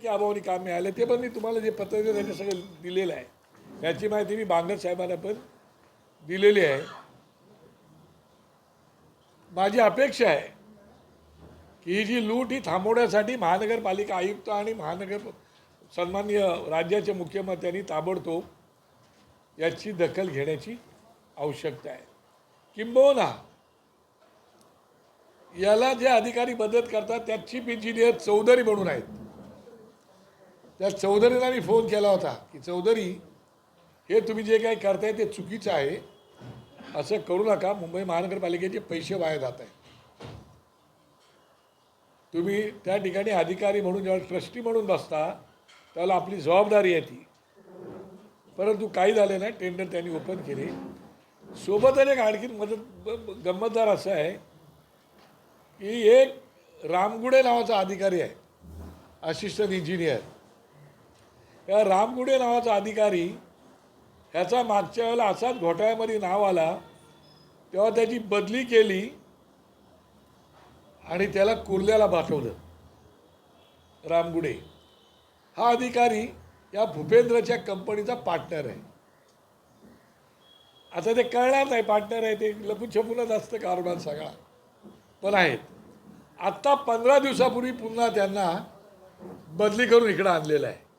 टक्के अभावाने काम मिळालं ते पण मी तुम्हाला जे पत्र दिलं सगळं दिलेलं आहे. याची माहिती मी बांगर साहेबांना पण दिलेली आहे. माझी अपेक्षा आहे की ही जी लूट ही थांबवण्यासाठी महानगरपालिका आयुक्त आणि महानगर सन्माननीय राज्याच्या मुख्यमंत्र्यांनी ताबडतोब याची दखल घेण्याची आवश्यकता आहे. किंबहुना याला जे अधिकारी मदत करतात त्याची इंजिनियर चौधरी म्हणून आहेत. त्या चौधरीला मी फोन केला होता की चौधरी हे तुम्ही जे काही करताय ते चुकीचं आहे. असं करू नका. मुंबई महानगरपालिकेचे पैसे वाया जात आहे तुम्ही त्या ठिकाणी अधिकारी म्हणून जेव्हा ट्रस्टी म्हणून बसता त्याला आपली जबाबदारी आहे ती. परंतु काही झाले नाही. टेंडर त्यांनी ओपन केले. सोबतच एक आणखीन मदत गंमतदार असं आहे की एक रामगुडे नावाचा अधिकारी आहे. Assistant engineer. या रामगुडे नावाचा अधिकारी ह्याचा मागच्या वेळेला असाच घोटाळ्यामध्ये नाव आला तेव्हा त्याची बदली केली आणि त्याला कुर्ल्याला पाठवलं. रामगुडे. हा अधिकारी या भूपेंद्रच्या कंपनीचा पार्टनर आहे. आता ते कळणार नाही पार्टनर आहे ते लपूछपूनच असतं कारभार सगळा. पण आहेत. आत्ता पंधरा दिवसापूर्वी पुन्हा त्यांना बदली करून इकडं आणलेलं आहे.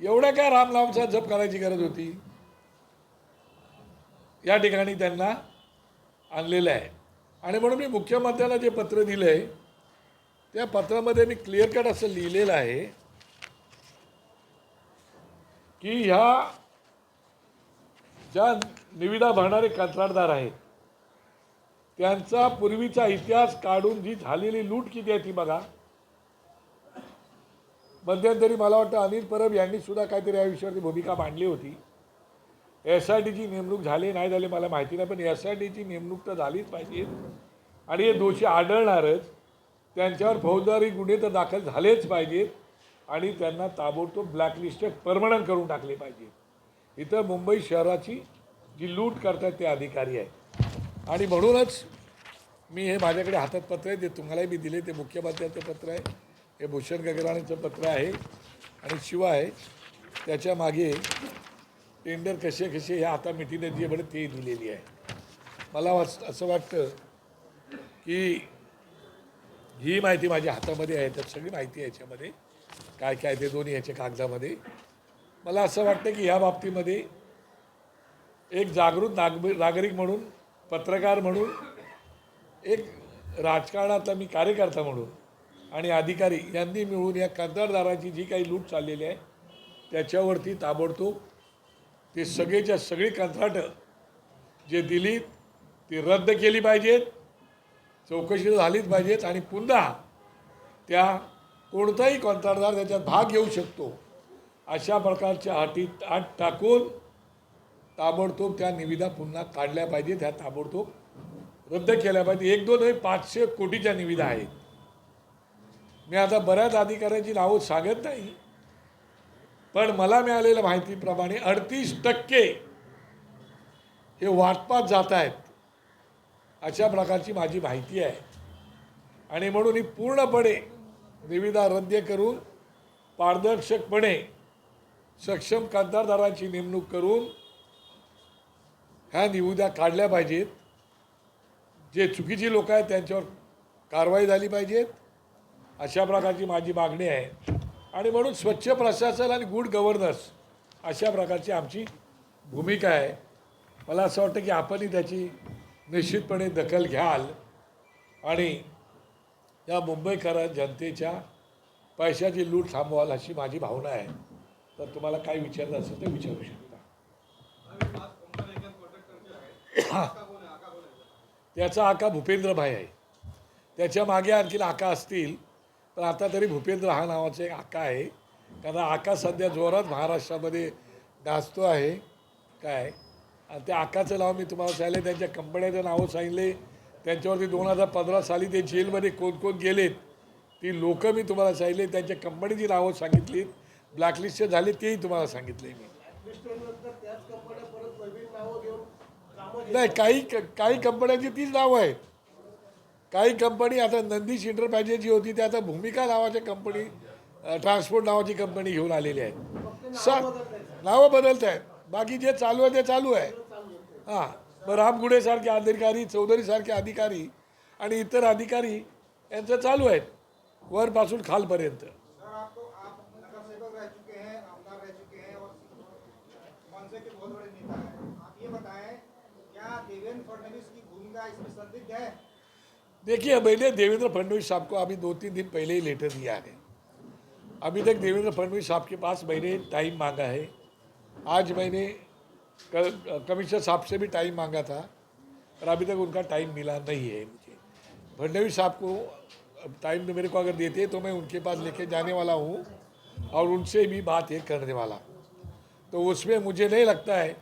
एवढ्या काय रामनामचा जप करायची गरज होती? या ठिकाणी त्यांना आणलेलं आहे. आणि म्हणून मी मुख्यमंत्र्यांना जे पत्र दिलं आहे त्या पत्रामध्ये मी क्लिअर कट असं लिहिलेलं आहे की ह्या ज्या निविदा भरणारे कंत्राटदार आहेत त्यांचा पूर्वीचा इतिहास काढून जी झालेली लूट किती आहे ती बघा. मध्यंतरी मला वाटतं अनिल परब यांनी सुद्धा काहीतरी या विषयावरती भूमिका मांडली होती. एस आय टीची नेमणूक झाली नाही झाली मला माहिती नाही पण एस आय टीची नेमणूक तर झालीच पाहिजे. आणि हे दोषी आढळणारच. त्यांच्यावर फौजदारी गुन्हे तर दाखल झालेच पाहिजेत. आणि त्यांना ताबडतोब ब्लॅकलिस्टेड परमनंट करून टाकले पाहिजेत. इथं मुंबई शहराची जी लूट करतात ते अधिकारी आहेत. आणि म्हणूनच मी हे माझ्याकडे हातात पत्र आहे ते तुम्हालाही मी दिले ते मुख्यमंत्र्यांचं पत्र आहे. हे भूषण गगराणीचं पत्र आहे आणि शिवाय त्याच्यामागे टेंडर कसे कसे हे आता मिटिंग जे बरं ते दिलेली आहे. मला वाच असं वाटतं की ही माहिती माझ्या हातामध्ये आहे. त्यात सगळी माहिती आहे याच्यामध्ये. काय काय ते दोन्ही याच्या कागदामध्ये. मला असं वाटतं की ह्या बाबतीमध्ये एक जागृत नाग नागरिक म्हणून पत्रकार म्हणून एक राजकारणातला मी कार्यकर्ता म्हणून आणि अधिकारी यांनी मिळून या कंत्राटदाराची जी काही लूट चाललेली आहे त्याच्यावरती ताबडतोब ते सगळेच्या सगळी कंत्राटं जे दिलीत ती रद्द केली पाहिजेत चौकशी झालीच पाहिजेत आणि पुन्हा त्या कोणताही कंत्राटदार त्याच्यात भाग घेऊ शकतो अशा प्रकारच्या अटी आट टाकून ताबडतोब त्या निविदा पुन्हा काढल्या पाहिजेत ह्या ताबडतोब रद्द केल्या पाहिजे एक दोन हे पाचशे कोटीच्या निविदा आहेत. मी आता बऱ्याच अधिकाऱ्यांची नावं सांगत नाही पण मला मिळालेल्या माहितीप्रमाणे अडतीस टक्के हे वाटपात जात आहेत अशा प्रकारची माझी माहिती आहे. आणि म्हणून ही पूर्णपणे निविदा रद्द करून पारदर्शकपणे सक्षम कंत्राटदारांची नेमणूक करून ह्या निविदा काढल्या पाहिजेत. जे चुकीची लोक आहेत त्यांच्यावर कारवाई झाली पाहिजेत. अशा प्रकारची माझी मागणी आहे. आणि म्हणून स्वच्छ प्रशासन आणि गुड गव्हर्नन्स अशा प्रकारची आमची भूमिका आहे. मला असं वाटतं की आपणही त्याची निश्चितपणे दखल घ्याल. आणि या मुंबईकर जनतेच्या पैशाची लूट थांबवाल अशी माझी भावना आहे. तर तुम्हाला काय विचारलं असेल ते विचारू शकता. त्याचा आका भूपेंद्र भाई आहे. त्याच्यामागे आणखीन आका असतील पण आता तरी भूपेंद्र हा नावाचा एक आका आहे. कारण आका सध्या जोरात महाराष्ट्रामध्ये गाजतो आहे. काय? आणि त्या आकाचं नाव मी तुम्हाला सांगितलं त्यांच्या कंपन्याचं नावं सांगितले. त्यांच्यावरती दोन हजार पंधरा साली ते जेलमध्ये कोण कोण गेलेत ती लोकं मी तुम्हाला सांगितले. त्यांच्या कंपनीची नावं सांगितलीत. ब्लॅकलिस्ट झाली तेही तुम्हाला सांगितले मी. नाही काही काही कंपन्यांची तीच नावं आहेत. काही कंपनी आता नंदीश इंटरप्राइजेस जी होती ती आता भूमिका नावाच्या कंपनी ट्रान्सपोर्ट नावाची कंपनी घेऊन आलेली आहे सा नावं बदलत आहेत बाकी जे चालू आहे ते चालू आहे हां मग रामगुडेसारखे अधिकारी चौधरीसारखे अधिकारी आणि इतर अधिकारी यांचं चालू आहेत वरपासून खालपर्यंत सर आपको आप नगर सेवक रह चुके हैं आमदार रह चुके हैं और मनसे के बहुत बड़े नेता हैं आप ये बताएं क्या देवेंद्र फडणवीस की भूमिका इसमें संदिग्ध है देखिए, मैंने देवेंद्र फडणवीस साहब को अभी दो तीन दिन पहले ही लेटर दिया है। अभी तक देवेंद्र फडणवीस साहब के पास मैंने टाइम मांगा है। आज मैंने कमिश्नर साहब से भी टाइम मांगा था और अभी तक उनका टाइम मिला नहीं है मुझे। फडणवीस साहब को टाइम तो मेरे को अगर देते तो मैं उनके पास लेके जाने वाला हूँ, और उनसे भी बात ये करने वाला। तो उसमें मुझे नहीं लगता है